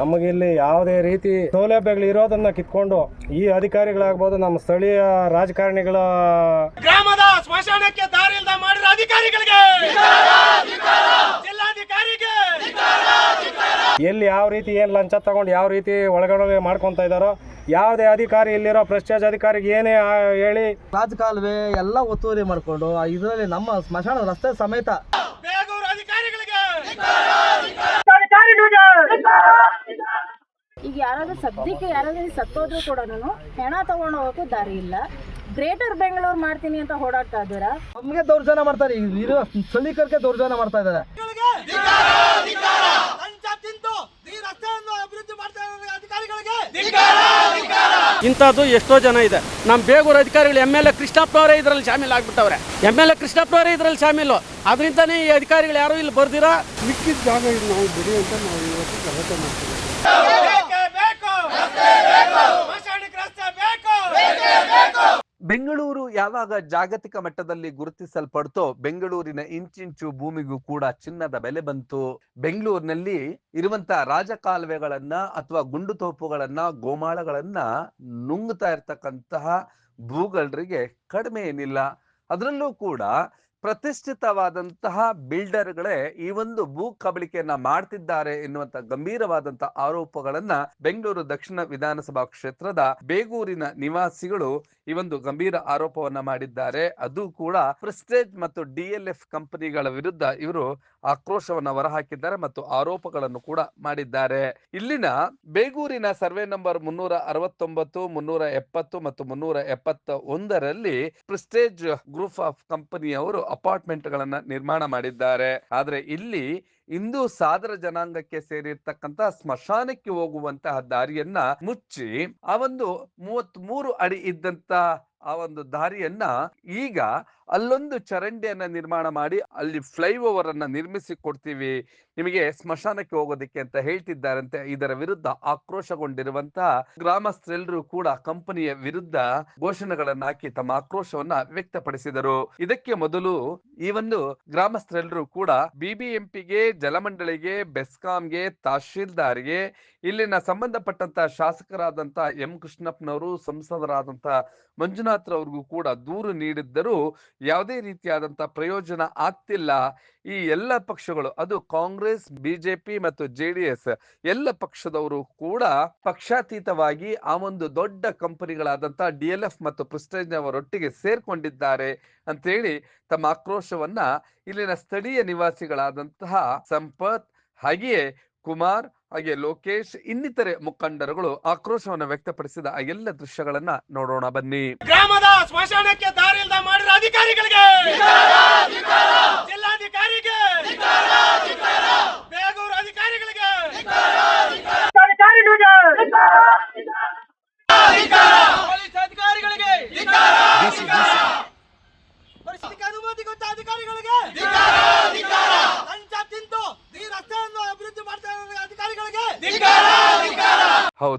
ನಮಗಿಲ್ಲಿ ಯಾವುದೇ ರೀತಿ ಸೌಲಭ್ಯಗಳು ಇರೋದನ್ನ ಕಿತ್ಕೊಂಡು ಈ ಅಧಿಕಾರಿಗಳಾಗ್ಬೋದು ನಮ್ಮ ಸ್ಥಳೀಯ ರಾಜಕಾರಣಿಗಳ ಗ್ರಾಮದ ಸ್ಮಶಾನಕ್ಕೆ ದಾರಿ ಮಾಡಿದ ಮಾಡಿರೋ ಅಧಿಕಾರಿಗಳಿಗೆ! ಜಿಲ್ಲಾಧಿಕಾರಿಗೆ! ಎಲ್ಲಿ ಯಾವ ರೀತಿ ಏನು ಲಂಚ ತಗೊಂಡು ಯಾವ ರೀತಿ ಒಳಗಡೆ ಮಾಡ್ಕೊತಾ ಇದ್ದಾರೋ ಯಾವುದೇ ಅಧಿಕಾರಿ ಇಲ್ಲಿರೋ ಪ್ರಶ್ಚಾಜ್ ಅಧಿಕಾರಿಗೆ ಏನೇ ಆ, ಹೇಳಿ. ರಾಜಕಾಲುವೆ ಎಲ್ಲ ಒತ್ತುವರಿ ಮಾಡಿಕೊಂಡು ಇದರಲ್ಲಿ ನಮ್ಮ ಸ್ಮಶಾನ ರಸ್ತೆ ಸಮೇತ ಬೇಗೂರು ಅಧಿಕಾರಿಗಳಿಗೆ ಈಗ ಯಾರಾದ್ರೂ ಸದ್ಯಕ್ಕೆ ಯಾರಾದ್ರೂ ಸತ್ತೋದ್ರು ಕೂಡ ಹೆಣ ತಗೊಂಡು ಹೋಗೋಕ್ಕೂ ದಾರಿ ಇಲ್ಲ. ಗ್ರೇಟರ್ ಬೆಂಗಳೂರು ಮಾಡ್ತೀನಿ ಅಂತ ಓಡಾಡ್ತಾ ಇದ್ದೀರಾ? ನಮ್ಗೆ ದೌರ್ಜನ ಮಾಡ್ತಾರೆ ಈಗ ಇರೋ ಸ್ಥಳೀಕರಿಗೆ ದೌರ್ಜನ್ಯ ಮಾಡ್ತಾ ಇದ್ದಾರೆ. ಇಂಥದ್ದು ಎಷ್ಟೋ ಜನ ಇದೆ. ನಮ್ಮ ಬೇಗೂರು ಅಧಿಕಾರಿಗಳು ಎಂ ಎಲ್ ಎ ಕೃಷ್ಣಪ್ಪನವರೇ ಇದರಲ್ಲಿ ಶಾಮೀಲ್ ಆಗ್ಬಿಟ್ಟವ್ರೆ. ಎಂ ಎಲ್ ಎ ಕೃಷ್ಣಪ್ಪನವರೇ ಇದರಲ್ಲಿ ಶಾಮೀಲು. ಅದರಿಂದನೇ ಈ ಅಧಿಕಾರಿಗಳು ಯಾರು ಇಲ್ಲಿ ಬರ್ದಿರಾ? ಮಿಕ್ಕಿದ ಜಾಗ ಇದು ನಾವು ಬಿಡಿ ಅಂತ ನಾವು ಬೆಂಗಳೂರು ಯಾವಾಗ ಜಾಗತಿಕ ಮಟ್ಟದಲ್ಲಿ ಗುರುತಿಸಲ್ಪಡ್ತೋ ಬೆಂಗಳೂರಿನ ಇಂಚಿಂಚು ಭೂಮಿಗೂ ಕೂಡ ಚಿನ್ನದ ಬೆಲೆ ಬಂತು. ಬೆಂಗಳೂರಿನಲ್ಲಿ ಇರುವಂತ ರಾಜಕಾಲುವೆಗಳನ್ನ ಅಥವಾ ಗುಂಡು ತೋಪುಗಳನ್ನ, ಗೋಮಾಳಗಳನ್ನ ನುಂಗ್ತಾ ಇರ್ತಕ್ಕಂತಹ ಭೂಗಳರಿಗೆ ಕಡಿಮೆ ಏನಿಲ್ಲ. ಅದರಲ್ಲೂ ಕೂಡ ಪ್ರತಿಷ್ಠಿತವಾದಂತಹ ಬಿಲ್ಡರ್ಗಳೇ ಈ ಒಂದು ಭೂ ಕಬಳಿಕೆಯನ್ನ ಮಾಡ್ತಿದ್ದಾರೆ ಎನ್ನುವಂತ ಗಂಭೀರವಾದಂತಹ ಆರೋಪಗಳನ್ನ ಬೆಂಗಳೂರು ದಕ್ಷಿಣ ವಿಧಾನಸಭಾ ಕ್ಷೇತ್ರದ ಬೇಗೂರಿನ ನಿವಾಸಿಗಳು ಈ ಒಂದು ಗಂಭೀರ ಆರೋಪವನ್ನ ಮಾಡಿದ್ದಾರೆ. ಅದು ಕೂಡ ಪ್ರೆಸ್ಟೇಜ್ ಮತ್ತು ಡಿಎಲ್ಎಫ್ ಎಲ್ ಎಫ್ ಕಂಪನಿಗಳ ವಿರುದ್ಧ ಇವರು ಆಕ್ರೋಶವನ್ನ ಹೊರಹಾಕಿದ್ದಾರೆ ಮತ್ತು ಆರೋಪಗಳನ್ನು ಕೂಡ ಮಾಡಿದ್ದಾರೆ. ಇಲ್ಲಿನ ಬೇಗೂರಿನ ಸರ್ವೆ ನಂಬರ್ ಮುನ್ನೂರ ಅರವತ್ತೊಂಬತ್ತು, ಮುನ್ನೂರ ಎಪ್ಪತ್ತು ಮತ್ತು ಮುನ್ನೂರ ಎಪ್ಪತ್ತ ಒಂದರಲ್ಲಿ ಪ್ರೆಸ್ಟೇಜ್ ಗ್ರೂಪ್ ಆಫ್ ಕಂಪನಿಯವರು ಅಪಾರ್ಟ್ಮೆಂಟ್ ಗಳನ್ನ ನಿರ್ಮಾಣ ಮಾಡಿದ್ದಾರೆ. ಆದ್ರೆ ಇಲ್ಲಿ ಇಂದು ಸಾದರ ಜನಾಂಗಕ್ಕೆ ಸೇರಿರ್ತಕ್ಕಂತ ಸ್ಮಶಾನಕ್ಕೆ ಹೋಗುವಂತಹ ದಾರಿಯನ್ನ ಮುಚ್ಚಿ ಆ ಒಂದು ಮೂವತ್ತ್ ಮೂರು ಅಡಿ ಇದ್ದಂತ ಆ ಒಂದು ದಾರಿಯನ್ನ ಈಗ ಅಲ್ಲೊಂದು ಚರಂಡಿಯನ್ನ ನಿರ್ಮಾಣ ಮಾಡಿ ಅಲ್ಲಿ ಫ್ಲೈಓವರ್ ಅನ್ನ ನಿರ್ಮಿಸಿ ಕೊಡ್ತೀವಿ ನಿಮಗೆ ಸ್ಮಶಾನಕ್ಕೆ ಹೋಗೋದಕ್ಕೆ ಅಂತ ಹೇಳ್ತಿದ್ದಾರಂತೆ. ಇದರ ವಿರುದ್ಧ ಆಕ್ರೋಶಗೊಂಡಿರುವಂತಹ ಗ್ರಾಮಸ್ಥರೆಲ್ಲರೂ ಕೂಡ ಕಂಪನಿಯ ವಿರುದ್ಧ ಘೋಷಣೆಗಳನ್ನ ಹಾಕಿ ತಮ್ಮ ಆಕ್ರೋಶವನ್ನ ವ್ಯಕ್ತಪಡಿಸಿದರು. ಇದಕ್ಕೆ ಮೊದಲು ಈ ಒಂದು ಗ್ರಾಮಸ್ಥರೆಲ್ಲರೂ ಕೂಡ ಬಿಬಿಎಂಪಿಗೆ, ಜಲಮಂಡಳಿಗೆ, ಬೆಸ್ಕಾಂಗೆ, ತಹಶೀಲ್ದಾರ್ಗೆ, ಇಲ್ಲಿನ ಸಂಬಂಧಪಟ್ಟಂತ ಶಾಸಕರಾದಂತಹ ಎಂ ಕೃಷ್ಣಪ್ಪನವರು, ಸಂಸದರಾದಂತ ಮಂಜುನಾಥ್ ರವ್ರಿಗೂ ಕೂಡ ದೂರು ನೀಡಿದ್ದರೂ ಯಾವುದೇ ರೀತಿಯಾದಂತಹ ಪ್ರಯೋಜನ ಆಗ್ತಿಲ್ಲ. ಈ ಎಲ್ಲ ಪಕ್ಷಗಳು, ಅದು ಕಾಂಗ್ರೆಸ್, ಬಿಜೆಪಿ ಮತ್ತು ಜೆಡಿಎಸ್ ಎಲ್ಲ ಪಕ್ಷದವರು ಕೂಡ ಪಕ್ಷಾತೀತವಾಗಿ ಆ ಒಂದು ದೊಡ್ಡ ಕಂಪನಿಗಳಾದಂತಹ ಡಿ ಎಲ್ ಎಫ್ ಮತ್ತು ಪ್ರಿಸ್ಟೇಜ್ ಅವರೊಟ್ಟಿಗೆ ಸೇರ್ಕೊಂಡಿದ್ದಾರೆ ಅಂತೇಳಿ ತಮ್ಮ ಆಕ್ರೋಶವನ್ನ ಇಲ್ಲಿನ ಸ್ಥಳೀಯ ನಿವಾಸಿಗಳಾದಂತಹ ಸಂಪತ್, ಹಾಗೆಯೇ ಕುಮಾರ್ ಹಾಗೆ ಲೋಕೇಶ್ ಇನ್ನಿತರೆ ಮುಖಂಡರುಗಳು ಆಕ್ರೋಶವನ್ನು ವ್ಯಕ್ತಪಡಿಸಿದ ಆ ಎಲ್ಲ ದೃಶ್ಯಗಳನ್ನ ನೋಡೋಣ ಬನ್ನಿ. ಗ್ರಾಮದ ಸ್ಮಶಾನಕ್ಕೆ ದಾರಿ ಮಾಡಿದ ಮಾಡಿರೋ ಅಧಿಕಾರಿಗಳಿಗೆ. ಜಿಲ್ಲಾಧಿಕಾರಿಗೆ ಬೇಗೂರು ಅಧಿಕಾರಿಗಳಿಗೆ ಪೊಲೀಸ್ ಅಧಿಕಾರಿಗಳಿಗೆ ಪರಿಸ್ಥಿತಿಗೆ ಅನುಮತಿ ಕೊಟ್ಟ ಅಧಿಕಾರಿಗಳಿಗೆ ಲಂಚ ತಿಂದು ಈ ರಸ್ತೆಯನ್ನು ಅಭಿವೃದ್ಧಿ ಮಾಡ್ತಾ ಇರೋ ಅಧಿಕಾರಿಗಳಿಗೆ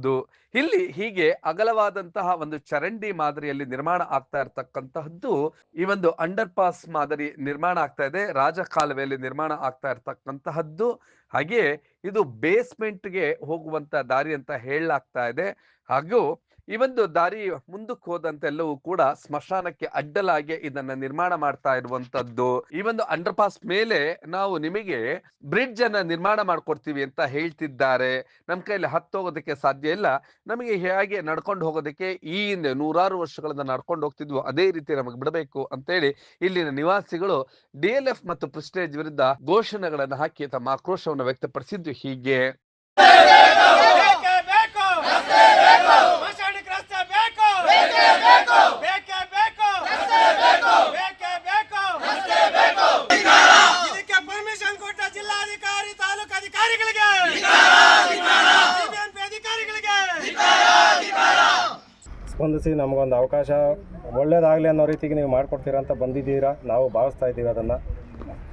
ಹೌದು ಇಲ್ಲಿ ಹೀಗೆ ಅಗಲವಾದಂತಹ ಒಂದು ಚರಂಡಿ ಮಾದರಿಯಲ್ಲಿ ನಿರ್ಮಾಣ ಆಗ್ತಾ ಇರತಕ್ಕಂತಹದ್ದು ಈ ಒಂದು ಅಂಡರ್ ಪಾಸ್ ಮಾದರಿ ನಿರ್ಮಾಣ ಆಗ್ತಾ ಇದೆ. ರಾಜಕಾಲುವೆಯಲ್ಲಿ ನಿರ್ಮಾಣ ಆಗ್ತಾ ಇರತಕ್ಕಂತಹದ್ದು. ಹಾಗೆ ಇದು ಬೇಸ್ಮೆಂಟ್ಗೆ ಹೋಗುವಂತ ದಾರಿ ಅಂತ ಹೇಳಲಾಗ್ತಾ ಇದೆ. ಹಾಗೂ ಈ ಒಂದು ದಾರಿ ಮುಂದಕ್ಕೆ ಹೋದಂತೆಲ್ಲವೂ ಕೂಡ ಸ್ಮಶಾನಕ್ಕೆ ಅಡ್ಡಲಾಗಿ ಇದನ್ನ ನಿರ್ಮಾಣ ಮಾಡ್ತಾ ಇರುವಂತದ್ದು. ಈ ಒಂದು ಅಂಡರ್ ಪಾಸ್ ಮೇಲೆ ನಾವು ನಿಮಗೆ ಬ್ರಿಡ್ಜ್ ಅನ್ನ ನಿರ್ಮಾಣ ಮಾಡ್ಕೊಡ್ತೀವಿ ಅಂತ ಹೇಳ್ತಿದ್ದಾರೆ. ನಮ್ ಕೈಯಲ್ಲಿ ಹತ್ತೋಗೋದಕ್ಕೆ ಸಾಧ್ಯ ಇಲ್ಲ. ನಮಗೆ ಹೇಗೆ ನಡ್ಕೊಂಡು ಹೋಗೋದಕ್ಕೆ ಈ ಹಿಂದೆ ನೂರಾರು ವರ್ಷಗಳಿಂದ ನಡ್ಕೊಂಡು ಹೋಗ್ತಿದ್ವು ಅದೇ ರೀತಿ ನಮಗೆ ಬಿಡಬೇಕು ಅಂತೇಳಿ ಇಲ್ಲಿನ ನಿವಾಸಿಗಳು ಡಿ ಎಲ್ ಎಫ್ ಮತ್ತು ಪ್ರಿಸ್ಟೇಜ್ ವಿರುದ್ಧ ಘೋಷಣೆಗಳನ್ನು ಹಾಕಿ ತಮ್ಮ ಆಕ್ರೋಶವನ್ನು ವ್ಯಕ್ತಪಡಿಸಿದ್ದು ಹೀಗೆ ಬೇಕೇ ಬೇಕು ಸ್ಮಶಾನಕ್ಕೆ ರಸ್ತೆ ಬೇಕು ಬೇಕೇ ಬೇಕು ಬೇಕೇ ಬೇಕು ಇದಕ್ಕೆ ಪರ್ಮಿಷನ್ ಕೊಟ್ಟ ಜಿಲ್ಲಾಧಿಕಾರಿ ತಾಲೂಕು ಅಧಿಕಾರಿಗಳಿಗೆ ಬಿಬಿಎಂಪಿ ಅಧಿಕಾರಿಗಳಿಗೆ ಸ್ಪಂದಿಸಿ ನಮಗೊಂದು ಅವಕಾಶ ಒಳ್ಳೇದಾಗಲಿ ಅನ್ನೋ ರೀತಿಗೆ ನೀವು ಮಾಡಿಕೊಡ್ತೀರಾ ಅಂತ ಬಂದಿದ್ದೀರಾ? ನಾವು ಭಾವಿಸ್ತಾ ಇದ್ದೀವಿ ಅದನ್ನು.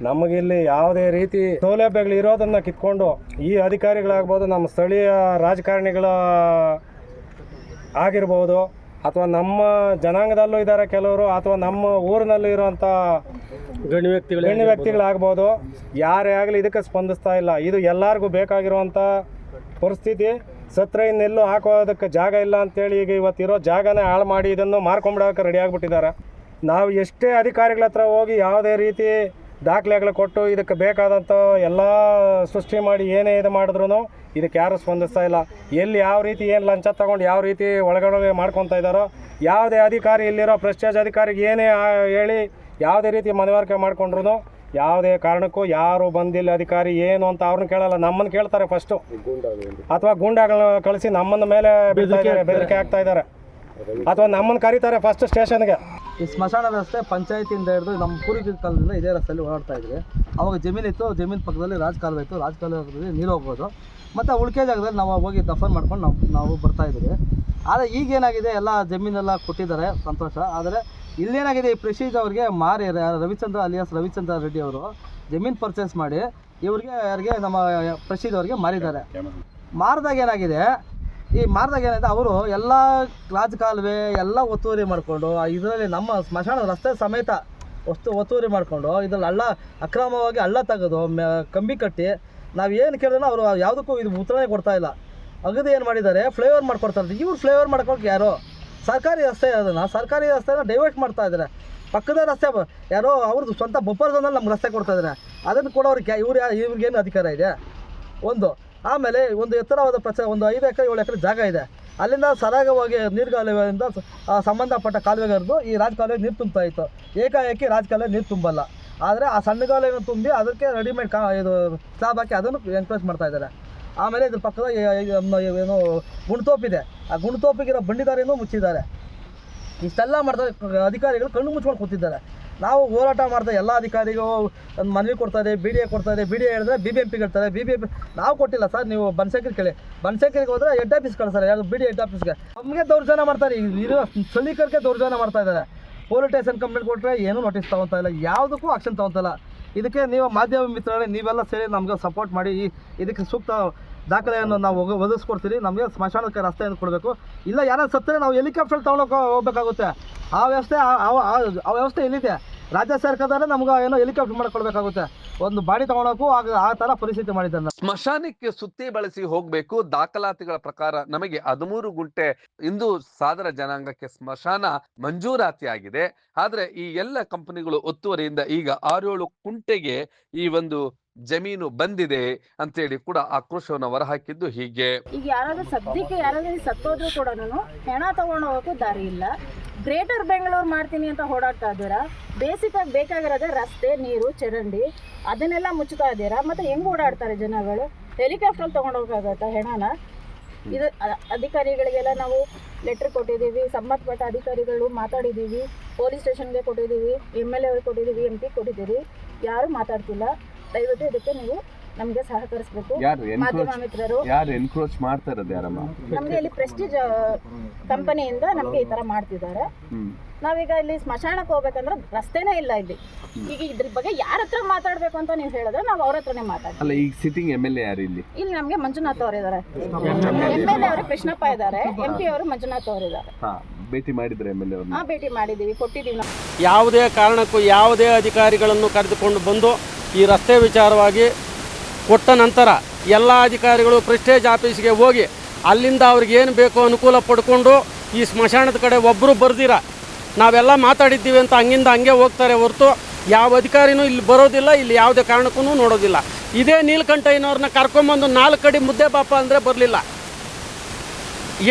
ನಮಗಿಲ್ಲಿ ಯಾವುದೇ ರೀತಿ ಸೌಲಭ್ಯಗಳು ಇರೋದನ್ನು ಕಿತ್ಕೊಂಡು ಈ ಅಧಿಕಾರಿಗಳಾಗ್ಬೋದು ನಮ್ಮ ಸ್ಥಳೀಯ ರಾಜಕಾರಣಿಗಳ ಆಗಿರ್ಬೋದು ಅಥವಾ ನಮ್ಮ ಜನಾಂಗದಲ್ಲೂ ಇದ್ದಾರೆ ಕೆಲವರು ಅಥವಾ ನಮ್ಮ ಊರಿನಲ್ಲೂ ಇರುವಂಥ ಗಣ್ಯ ವ್ಯಕ್ತಿಗಳು ಗಣ್ಯ ವ್ಯಕ್ತಿಗಳಾಗ್ಬೋದು ಯಾರೇ ಆಗಲಿ ಇದಕ್ಕೆ ಸ್ಪಂದಿಸ್ತಾ ಇಲ್ಲ. ಇದು ಎಲ್ಲರಿಗೂ ಬೇಕಾಗಿರುವಂಥ ಪರಿಸ್ಥಿತಿ. ಸತ್ರ ಇನ್ನೆಲ್ಲೂ ಹಾಕೋದಕ್ಕೆ ಜಾಗ ಇಲ್ಲ ಅಂತೇಳಿ ಈಗ ಇವತ್ತಿರೋ ಜಾಗನೇ ಹಾಳು ಮಾಡಿ ಇದನ್ನು ಮಾರ್ಕೊಂಬಿಡೋಕೆ ರೆಡಿ ಆಗಿಬಿಟ್ಟಿದ್ದಾರೆ. ನಾವು ಎಷ್ಟೇ ಅಧಿಕಾರಿಗಳ ಹತ್ರ ಹೋಗಿ ಯಾವುದೇ ರೀತಿ ದಾಖಲೆಗಳು ಕೊಟ್ಟು ಇದಕ್ಕೆ ಬೇಕಾದಂಥ ಎಲ್ಲ ಸೃಷ್ಟಿ ಮಾಡಿ ಏನೇ ಇದು ಮಾಡಿದ್ರು ಇದಕ್ಕೆ ಯಾರು ಸ್ಪಂದಿಸ್ತಾ ಇಲ್ಲ. ಎಲ್ಲಿ ಯಾವ ರೀತಿ ಏನು ಲಂಚ ತಗೊಂಡು ಯಾವ ರೀತಿ ಒಳಗಡೆ ಮಾಡ್ಕೊತಾ ಇದ್ದಾರೋ, ಯಾವುದೇ ಅಧಿಕಾರಿ ಇಲ್ಲಿರೋ ಪ್ರೆಸ್ಟೇಜ್ ಅಧಿಕಾರಿಗೆ ಏನೇ ಹೇಳಿ ಯಾವುದೇ ರೀತಿ ಮನವರಿಕೆ ಮಾಡ್ಕೊಂಡ್ರು ಯಾವುದೇ ಕಾರಣಕ್ಕೂ ಯಾರು ಬಂದಿಲ್ಲ ಅಧಿಕಾರಿ ಏನು ಅಂತ ಅವ್ರನ್ನ ಕೇಳಲ್ಲ ನಮ್ಮನ್ನು ಕೇಳ್ತಾರೆ ಫಸ್ಟು ಅಥವಾ ಗೂಂಡಾಗಳನ್ನ ಕಳಿಸಿ ನಮ್ಮನ್ನ ಮೇಲೆ ಬೆದರಿಕೆ ಆಗ್ತಾ ಇದ್ದಾರೆ. ಅಥವಾ ನಮ್ಮನ್ನು ಕರೀತಾರೆ ಫಸ್ಟ್ ಸ್ಟೇಷನ್ಗೆ ಈ ಸ್ಮಶಾನ ರಸ್ತೆ ಪಂಚಾಯತಿಯಿಂದ ಹಿಡಿದು ನಮ್ಮ ಪೂರ್ವಿಕರ ಕಾಲದಿಂದ ಇದೇ ರಸ್ತೆಯಲ್ಲಿ ಓಡಾಡ್ತಾ ಇದ್ವಿ ಅವಾಗ ಜಮೀನಿತ್ತು ಜಮೀನು ಪಕ್ಕದಲ್ಲಿ ರಾಜಕಾಲುವೆ ಇತ್ತು ರಾಜಕಾಲುವೆ ನೀರು ಹೋಗ್ಬೋದು. ಮತ್ತು ಉಳಿಕೆ ಜಾಗದಲ್ಲಿ ನಾವು ಹೋಗಿ ದಫನ್ ಮಾಡ್ಕೊಂಡು ನಾವು ನಾವು ಬರ್ತಾ ಇದ್ವಿ ಆದರೆ ಈಗೇನಾಗಿದೆ ಎಲ್ಲ ಜಮೀನೆಲ್ಲ ಕೊಟ್ಟಿದ್ದಾರೆ ಸಂತೋಷ. ಆದರೆ ಇಲ್ಲೇನಾಗಿದೆ ಈ ಪ್ರೆಸಿಜ್ ಅವ್ರಿಗೆ? ಮಾರಿ ರವಿಚಂದ್ರ ಅಲಿಯಾಸ್ ರವಿಚಂದ್ರ ರೆಡ್ಡಿ ಅವರು ಜಮೀನು ಪರ್ಚೇಸ್ ಮಾಡಿ ಇವ್ರಿಗೆ, ಯಾರಿಗೆ ನಮ್ಮ ಪ್ರೆಸಿಜ್ ಅವ್ರಿಗೆ ಮಾರಿದ್ದಾರೆ. ಮಾರಿದಾಗ ಏನಾಗಿದೆ? ಈ ಮಾರಿದಾಗ ಏನಾಗಿದೆ? ಅವರು ಎಲ್ಲ ರಾಜಕಾಲುವೆ ಎಲ್ಲ ಒತ್ತುವರಿ ಮಾಡಿಕೊಂಡು ಇದರಲ್ಲಿ ನಮ್ಮ ಸ್ಮಶಾನ ರಸ್ತೆ ಸಮೇತ ವಸ್ತು ಒತ್ತುವರಿ ಮಾಡಿಕೊಂಡು, ಇದ್ರಲ್ಲಿ ಹಳ್ಳ, ಅಕ್ರಮವಾಗಿ ಹಳ್ಳ ತೆಗೆದು ಕಂಬಿ ಕಟ್ಟಿ, ನಾವು ಏನು ಕೇಳಿದ್ರು ಅವರು ಯಾವುದಕ್ಕೂ ಇದು ಉತ್ತರನೇ ಕೊಡ್ತಾ ಇಲ್ಲ. ಅಗದು ಏನು ಮಾಡಿದ್ದಾರೆ? ಫ್ಲೇವರ್ ಮಾಡ್ಕೊಡ್ತಾರೆ ಇವ್ರು ಫ್ಲೇವರ್ ಮಾಡ್ಕೊಳಕ್ಕೆ ಯಾರು? ಸರ್ಕಾರಿ ರಸ್ತೆ ಅದನ್ನು, ಸರ್ಕಾರಿ ರಸ್ತೆನ ಡೈವರ್ಟ್ ಮಾಡ್ತಾ ಇದ್ದಾರೆ ಪಕ್ಕದ ರಸ್ತೆ ಯಾರೋ ಅವ್ರದ್ದು ಸ್ವಂತ ಬೊಪ್ಪರ್ ಝೋನಲ್ಲಿ ನಮ್ಗೆ ರಸ್ತೆ ಕೊಡ್ತಾ ಇದ್ದಾರೆ ಅದನ್ನು ಕೊಡೋರಿಗೆ ಇವ್ರು ಇವ್ರಿಗೇನು ಅಧಿಕಾರ ಇದೆ? ಒಂದು. ಆಮೇಲೆ ಒಂದು ಎತ್ತರವಾದ ಪ್ರಚ ಒಂದು ಐದು ಎಕರೆ, ಏಳು ಎಕರೆ ಜಾಗ ಇದೆ. ಅಲ್ಲಿಂದ ಸರಾಗವಾಗಿ ನೀರ್ಗಾಲುವೆಯಿಂದ ಸಂಬಂಧಪಟ್ಟ ಕಾಲುವೆಗೆ ಹರಿದು ಈ ರಾಜಕಾಲುವೆ ನೀರು ತುಂಬ್ತಾ ಇತ್ತು. ಏಕಾಏಕಿ ರಾಜಕಾಲುವೆ ನೀರು ತುಂಬಲ್ಲ. ಆದರೆ ಆ ಸಣ್ಣ ಕಾಲುವೆಯನ್ನು ತುಂಬಿ ಅದಕ್ಕೆ ರೆಡಿಮೇಡ್ ಕಾ ಇದು ಸ್ಲಾಬ್ ಹಾಕಿ ಅದನ್ನು ಎನ್ಕರೇಜ್ ಮಾಡ್ತಾ ಇದ್ದಾರೆ. ಆಮೇಲೆ ಇದ್ರ ಪಕ್ಕದ ಏನು ಗುಣತೋಪಿದೆ ಆ ಗುಣತೋಪಿಗಿರೋ ಬಂಡಿದಾರಿನೂ ಮುಚ್ಚಿದ್ದಾರೆ. ಇಷ್ಟೆಲ್ಲ ಮಾಡ್ತಾರೆ ಅಧಿಕಾರಿಗಳು ಕಣ್ಣು ಮುಚ್ಕೊಂಡು ಕೂತಿದ್ದಾರೆ. ನಾವು ಹೋರಾಟ ಮಾಡ್ತಾ ಎಲ್ಲ ಅಧಿಕಾರಿಗಳು ಒಂದು ಮನವಿ ಕೊಡ್ತಾರೆ ಬಿ ಡಿ ಎ ಕೊಡ್ತಾರೆ ಬಿ ಡಿ ಎ ಹೇಳಿದ್ರೆ ಬಿ ಬಿ ಎಂ ಪಿ ಕೇಳ್ತಾರೆ ಬಿ ಬಿ ಎಂ ಪಿ ನಾವು ಕೊಟ್ಟಿಲ್ಲ ಸರ್, ನೀವು ಬನ್ಸೇಕರ್ ಕೇಳಿ. ಬನ್ಸೇಕರಿಗೆ ಹೋದ್ರೆ ಹೆಡ್ ಆಫೀಸ್ ಕಳಿಸ್ತಾರೆ ಯಾರು ಬಿ ಡಿ ಹೆಡ್ ಆಫೀಸ್ಗೆ ನಮಗೆ ದೌರ್ಜನ್ಯ ಮಾಡ್ತಾರೆ ಇರೋ ಸ್ಥಳೀಕರಿಗೆ ದೌರ್ಜನ್ಯ ಮಾಡ್ತಾ ಇದ್ದಾರೆ. ಪೊಲೀಸ್ ಸ್ಟೇಷನ್ ಕಂಪ್ಲೇಂಟ್ ಕೊಟ್ಟರೆ ಏನೂ ನೋಟಿಸ್ ತೊಗೊತಾ ಇಲ್ಲ, ಯಾವುದಕ್ಕೂ ಆಕ್ಷನ್ ತೊಗೊತಲ್ಲ ಇದಕ್ಕೆ ನೀವು ಮಾಧ್ಯಮ ಮಿತ್ರರೇ, ನೀವೆಲ್ಲ ಸೇರಿ ನಮಗೆ ಸಪೋರ್ಟ್ ಮಾಡಿ ಇದಕ್ಕೆ ಸೂಕ್ತ ದಾಖಲೆಯನ್ನು ನಾವು ಒದಗಿಸ್ಕೊಡ್ತೀರಿ. ನಮಗೆ ಸ್ಮಶಾನಕ್ಕೆ ರಸ್ತೆಯನ್ನು ಕೊಡಬೇಕು. ಇಲ್ಲ ಯಾರು ಸತ್ತರೆ ನಾವು ಹೆಲಿಕಾಪ್ಟರ್ ತೊಗೊಳಕ್ಕೆ ಹೋಗ್ಬೇಕಾಗುತ್ತೆ. ಆ ವ್ಯವಸ್ಥೆ ಆ ವ್ಯವಸ್ಥೆ ಎಲ್ಲಿದೆ ರಾಜ್ಯ ಸರ್ಕಾರ ನಮ್ಗೆ ಏನೋ ಹೆಲಿಕಾಪ್ಟರ್ ಮಾಡ್ಕೊಳ್ಬೇಕಾಗುತ್ತೆ ಒಂದು ಬಾಡಿ ತಗೊಳಕ್ಕೂ ಆಗ ಆ ತರ ಪರಿಸ್ಥಿತಿ ಮಾಡಿದ್ದಾರೆ ಸ್ಮಶಾನಕ್ಕೆ ಸುತ್ತಿ ಬಳಸಿ ಹೋಗ್ಬೇಕು. ದಾಖಲಾತಿಗಳ ಪ್ರಕಾರ ನಮಗೆ ಹದಿಮೂರು ಗುಂಟೆ ಇಂದು ಸಾದರ ಜನಾಂಗಕ್ಕೆ ಸ್ಮಶಾನ ಮಂಜೂರಾತಿ ಆಗಿದೆ ಆದ್ರೆ ಈ ಎಲ್ಲ ಕಂಪನಿಗಳು ಒತ್ತುವರಿಯಿಂದ ಈಗ ಆರೇಳು ಕುಂಟೆಗೆ ಈ ಒಂದು ಜಮೀನು ಬಂದಿದೆ ಅಂತೇಳಿ ಕೂಡ ಆಕ್ರೋಶವನ್ನು ಹೊರಹಾಕಿದ್ದು ಹೀಗೆ. ಈಗ ಯಾರಾದ್ರೂ ಸದ್ಯಕ್ಕೆ ಯಾರಾದ್ರೂ ಸತ್ತೋದ್ರು ಕೂಡ ಹೆಣ ತಗೊಂಡು ಹೋಗೋಕ್ಕೂ ದಾರಿ ಇಲ್ಲ. ಗ್ರೇಟರ್ ಬೆಂಗಳೂರು ಮಾಡ್ತೀನಿ ಅಂತ ಓಡಾಡ್ತಾ ಇದ್ದೀರಾ? ಬೇಸಿಕ್ ಆಗಿ ಬೇಕಾಗಿರೋದೇ ರಸ್ತೆ ನೀರು ಚರಂಡಿ ಅದನ್ನೆಲ್ಲ ಮುಚ್ಚುತ್ತಾ ಇದ್ದೀರಾ? ಮತ್ತೆ ಹೆಂಗ್ ಓಡಾಡ್ತಾರೆ ಜನಗಳು? ಹೆಲಿಕಾಪ್ಟರ್ ತಗೊಂಡು ಹೋಗೋಕ್ಕಾಗತ್ತಾ ಹೆಣನ? ಇದು ಅ- ಅಧಿಕಾರಿಗಳಿಗೆಲ್ಲ ನಾವು ಲೆಟ್ರ್ ಕೊಟ್ಟಿದ್ದೀವಿ ಸಂಬಂಧಪಟ್ಟ ಅಧಿಕಾರಿಗಳು ಮಾತಾಡಿದ್ದೀವಿ ಪೊಲೀಸ್ ಸ್ಟೇಷನ್ಗೆ ಕೊಟ್ಟಿದ್ದೀವಿ ಎಂ ಎಲ್ ಎ ಅವ್ರಿಗೆ ಕೊಟ್ಟಿದ್ದೀವಿ ಎಂ ಪಿ ಕೊಟ್ಟಿದ್ದೀವಿ ಯಾರು ಮಾತಾಡ್ತಿಲ್ಲ. ದಯವಿಟ್ಟು ಇದಕ್ಕೆ ನೀವು ನಮಗೆ ಸಹಕರಿಸಬೇಕು. ಯಾರು ಮಾಧ್ಯಮ ಎನ್ಕ್ರೋಚ್ ಮಿತ್ರರು ಯಾರು ಎನ್ಕ್ರೋಚ್ ಮಾಡ್ತಾ ಇರೋದು ಯಾರಮ್ಮ? ನಮಗೆ ಇಲ್ಲಿ ಪ್ರೆಸ್ಟೀಜ್ ಕಂಪನಿಯಿಂದ ನಮಗೆ ಈ ತರ ಮಾಡ್ತಿದ್ದಾರೆ. ನಾವೀಗ ಇಲ್ಲಿ ಸ್ಮಶಾನಕ್ಕೆ ಹೋಗ್ಬೇಕಂದ್ರೆ ರಸ್ತೆನೇ ಇಲ್ಲ ಇಲ್ಲಿ. ಈಗ ಇದ್ರ ಬಗ್ಗೆ ಯಾರ ಹತ್ರ ಮಾತಾಡ್ಬೇಕು ಅಂತ ನೀವು ಹೇಳಿದ್ರೆ ನಾವು ಅವ್ರ ಹತ್ರನೇ ಮಾತಾಡ್ತೀವಿ. ಅಲ್ಲ ಈಗ ಸಿಟ್ಟಿಂಗ್ ಎಂ ಎಲ್ ಎ ಯಾರು ಇಲ್ಲಿ? ಇಲ್ಲಿ ನಮಗೆ ಮಂಜುನಾಥ್ ಅವರು ಇದ್ದಾರೆ ಎಂ ಎಲ್ ಎ ಅವರು ಕೃಷ್ಣಪ್ಪ ಇದ್ದಾರೆ ಎಂ ಪಿ ಅವರು ಮಂಜುನಾಥ್ ಅವರು ಇದ್ದಾರೆ ಹಾ ಭೇಟಿ ಮಾಡಿದ್ರೆ ಎಂ ಎಲ್ ಎ ಹಾ ಭೇಟಿ ಮಾಡಿದ್ದೀವಿ ಕೊಟ್ಟಿದ್ದೀವಿ ನಾವು. ಯಾವುದೇ ಕಾರಣಕ್ಕೂ ಯಾವುದೇ ಅಧಿಕಾರಿಗಳನ್ನು ಕರೆದುಕೊಂಡು ಬಂದು ಈ ರಸ್ತೆ ವಿಚಾರವಾಗಿ ಕೊಟ್ಟ ನಂತರ ಎಲ್ಲ ಅಧಿಕಾರಿಗಳು ಪ್ರೆಸ್ಟೇಜ್ ಆಫೀಸ್ಗೆ ಹೋಗಿ ಅಲ್ಲಿಂದ ಅವ್ರಿಗೆ ಏನು ಬೇಕೋ ಅನುಕೂಲ ಪಡ್ಕೊಂಡು ಈ ಸ್ಮಶಾನದ ಕಡೆ ಒಬ್ಬರು ಬರ್ದಿರ. ನಾವೆಲ್ಲ ಮಾತಾಡಿದ್ದೀವಿ ಅಂತ ಹಂಗಿಂದ ಹಂಗೆ ಹೋಗ್ತಾರೆ ಹೊರತು ಯಾವ ಅಧಿಕಾರಿನೂ ಇಲ್ಲಿ ಬರೋದಿಲ್ಲ, ಇಲ್ಲಿ ಯಾವುದೇ ಕಾರಣಕ್ಕೂ ನೋಡೋದಿಲ್ಲ. ಇದೇ ನೀಲಕಂಠಯ್ಯನವ್ರನ್ನ ಕರ್ಕೊಂಬಂದು ನಾಲ್ಕು ಕಡೆ ಮುದ್ದೆ ಪಾಪ ಅಂದರೆ ಬರಲಿಲ್ಲ.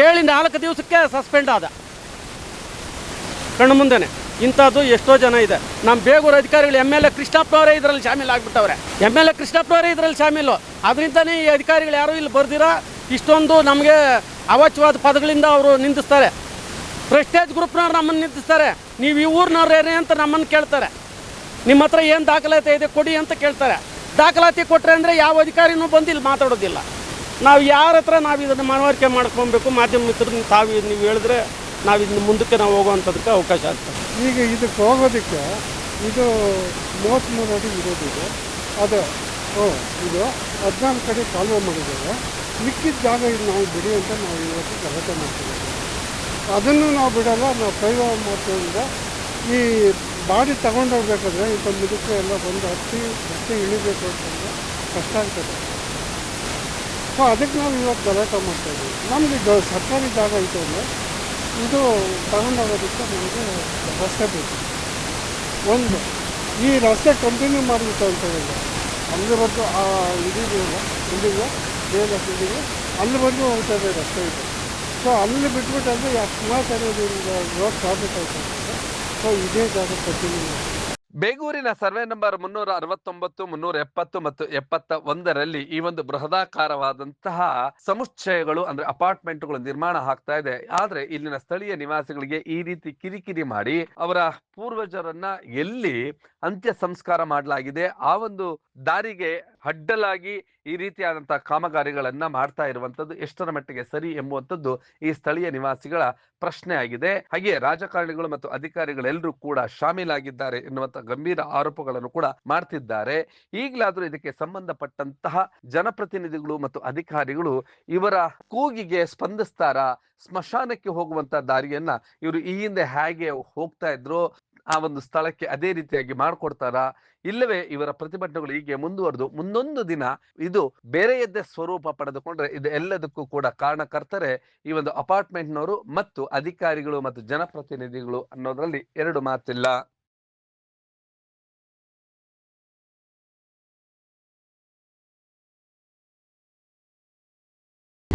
ಏಳಿಂದ ನಾಲ್ಕು ದಿವಸಕ್ಕೆ ಸಸ್ಪೆಂಡ್ ಆದ. ಕಣ್ಣು ಮುಂದೆನೆ. ಇಂಥದ್ದು ಎಷ್ಟೋ ಜನ ಇದೆ. ನಮ್ಮ ಬೇಗೂರು ಅಧಿಕಾರಿಗಳು ಎಂ ಎಲ್ ಎ ಕೃಷ್ಣಪ್ಪನವರೇ ಇದರಲ್ಲಿ ಶಾಮೀಲ್ ಆಗಿಬಿಟ್ಟವ್ರೆ. ಎಂ ಎಲ್ ಎ ಕೃಷ್ಣಪ್ಪನವರೇ ಇದರಲ್ಲಿ ಶಾಮೀಲು. ಅದರಿಂದನೇ ಈ ಅಧಿಕಾರಿಗಳು ಯಾರೂ ಇಲ್ಲಿ ಬರ್ದಿರ? ಇಷ್ಟೊಂದು ನಮಗೆ ಅವಾಚ್ಯವಾದ ಪದಗಳಿಂದ ಅವರು ನಿಂದಿಸ್ತಾರೆ. ಪ್ರೆಸ್ಟೇಜ್ ಗ್ರೂಪ್ನವ್ರು ನಮ್ಮನ್ನು ನಿಂದಿಸ್ತಾರೆ. ನೀವು ಈ ಊರಿನವ್ರೇನೇ ಅಂತ ನಮ್ಮನ್ನು ಕೇಳ್ತಾರೆ. ನಿಮ್ಮ ಹತ್ರ ಏನು ದಾಖಲಾತಿ ಇದೆ ಕೊಡಿ ಅಂತ ಕೇಳ್ತಾರೆ. ದಾಖಲಾತಿ ಕೊಟ್ಟರೆ ಅಂದರೆ ಯಾವ ಅಧಿಕಾರಿನೂ ಬಂದು ಇಲ್ಲಿ ಮಾತಾಡೋದಿಲ್ಲ. ನಾವು ಯಾರ ಹತ್ರ ನಾವು ಇದನ್ನು ಮನವರಿಕೆ ಮಾಡ್ಕೊಬೇಕು, ಮಾಧ್ಯಮ ಮಿತ್ರರು ತಾವು ನೀವು ಹೇಳಿದ್ರೆ ನಾವು ಇದನ್ನ ಮುಂದಕ್ಕೆ ನಾವು ಹೋಗುವಂಥದಕ್ಕೆ ಅವಕಾಶ ಆಗ್ತದೆ. ಈಗ ಇದಕ್ಕೆ ಹೋಗೋದಕ್ಕೆ ಇದು ಮೂವತ್ತ್ಮೂರು ಅಡಿ ಇರೋದಿದೆ ಅದು ಹ್ಞೂ ಇದು ಹದಿನಾಲ್ಕು ಕಡೆ ಕಾಲುವೆ ಮಾಡಿದ್ದಾರೆ. ಮಿಕ್ಕಿದ ಜಾಗ ಇದು ನಾವು ಬಿಡಿ ಅಂತ ನಾವು ಇವತ್ತು ಗಲಾಟೆ ಮಾಡ್ತಿದ್ದೀವಿ ಅದನ್ನು ನಾವು ಬಿಡೋಲ್ಲ, ನಾವು ಕೈವ ಮಾಡ್ತೀವಿಂದ ಈ ಬಾಡಿ ತಗೊಂಡೋಗ್ಬೇಕಾದ್ರೆ ಇಂಥ ಮುದುಕರು ಎಲ್ಲ ಬಂದು ಹತ್ತಿ ಹತ್ತಿ ಇಳಿಬೇಕು ಅಂತಂದರೆ ಕಷ್ಟ ಆಗ್ತದೆ. ಸೊ ಅದಕ್ಕೆ ನಾವು ಇವತ್ತು ಗಲಾಟೆ ಮಾಡ್ತಾಯಿದ್ದೀವಿ ನಮಗೆ ಸರ್ಕಾರಿ ಜಾಗ ಐತೆ ಅಂದರೆ ಇದು ತಗೊಂಡೋಗೋದಕ್ಕೆ ನಮಗೆ ರಸ್ತೆ ಬೇಕು. ಒಂದು, ಈ ರಸ್ತೆ ಕಂಟಿನ್ಯೂ ಮಾಡಬೇಕು ಅಂತ ಹೇಳಿದ್ರೆ ಅಲ್ಲಿವರೆಗೂ ಆ ಇದೀವಲ್ಲ ಇಲ್ಲಿಗೆ ಇಲ್ಲಿಗೆ ಅಲ್ಲಿವರೆಗೂ ಹೋಗ್ತದೆ ರಸ್ತೆ ಇದೆ. ಸೊ ಅಲ್ಲಿ ಬಿಟ್ಬಿಟ್ಟು ಅಂದರೆ ಸುಮಾರು ಜನ ರೋಡ್ ಪ್ರಾಬ್ಲಮ್ ಆಯ್ತು ಸೊ ಇದೇ ಜಾಗ ಕಂಟಿನ್ಯೂ ಮಾಡಿ ಬೇಗೂರಿನ ಸರ್ವೆ ನಂಬರ್ ಮುನ್ನೂರ ಅರವತ್ತೊಂಬತ್ತು, ಮುನ್ನೂರ ಎಪ್ಪತ್ತು ಮತ್ತು ಎಪ್ಪತ್ತ ಒಂದರಲ್ಲಿ ಈ ಒಂದು ಬೃಹದಾಕಾರವಾದಂತಹ ಸಮುಚ್ಚಯಗಳು ಅಂದ್ರೆ ಅಪಾರ್ಟ್ಮೆಂಟ್ಗಳು ನಿರ್ಮಾಣ ಆಗ್ತಾ ಇದೆ. ಆದ್ರೆ ಇಲ್ಲಿನ ಸ್ಥಳೀಯ ನಿವಾಸಿಗಳಿಗೆ ಈ ರೀತಿ ಕಿರಿಕಿರಿ ಮಾಡಿ ಅವರ ಪೂರ್ವಜರನ್ನ ಎಲ್ಲಿ ಅಂತ್ಯ ಸಂಸ್ಕಾರ ಮಾಡಲಾಗಿದೆ, ಆ ಒಂದು ದಾರಿಗೆ ಅಡ್ಡಲಾಗಿ ಈ ರೀತಿಯಾದಂತಹ ಕಾಮಗಾರಿಗಳನ್ನ ಮಾಡ್ತಾ ಇರುವಂತದ್ದು ಎಷ್ಟರ ಮಟ್ಟಿಗೆ ಸರಿ ಎಂಬುವಂಥದ್ದು ಈ ಸ್ಥಳೀಯ ನಿವಾಸಿಗಳ ಪ್ರಶ್ನೆ ಆಗಿದೆ. ಹಾಗೆಯೇ ರಾಜಕಾರಣಿಗಳು ಮತ್ತು ಅಧಿಕಾರಿಗಳೆಲ್ಲರೂ ಕೂಡ ಶಾಮೀಲಾಗಿದ್ದಾರೆ ಎನ್ನುವಂತಹ ಗಂಭೀರ ಆರೋಪಗಳನ್ನು ಕೂಡ ಮಾಡ್ತಿದ್ದಾರೆ. ಈಗಲಾದರೂ ಇದಕ್ಕೆ ಸಂಬಂಧಪಟ್ಟಂತಹ ಜನಪ್ರತಿನಿಧಿಗಳು ಮತ್ತು ಅಧಿಕಾರಿಗಳು ಇವರ ಕೂಗಿಗೆ ಸ್ಪಂದಿಸ್ತಾರ? ಸ್ಮಶಾನಕ್ಕೆ ಹೋಗುವಂತ ದಾರಿಯನ್ನ ಇವರು ಈ ಹಿಂದೆ ಹೇಗೆ ಹೋಗ್ತಾ ಇದ್ರು? ಆ ಒಂದು ಸ್ಥಳಕ್ಕೆ ಅದೇ ರೀತಿಯಾಗಿ ಮಾಡ್ಕೊಡ್ತಾರಾ? ಇಲ್ಲವೇ ಇವರ ಪ್ರತಿಭಟನೆಗಳು ಹೀಗೆ ಮುಂದುವರೆದು ಮುಂದೊಂದು ದಿನ ಇದು ಬೇರೆಯದ್ದೇ ಸ್ವರೂಪ ಪಡೆದುಕೊಂಡ್ರೆ ಇದು ಎಲ್ಲದಕ್ಕೂ ಕೂಡ ಕಾರಣಕರ್ತರೆ ಈ ಒಂದು ಅಪಾರ್ಟ್ಮೆಂಟ್ನವರು ಮತ್ತು ಅಧಿಕಾರಿಗಳು ಮತ್ತು ಜನಪ್ರತಿನಿಧಿಗಳು ಅನ್ನೋದರಲ್ಲಿ ಎರಡು ಮಾತಿಲ್ಲ.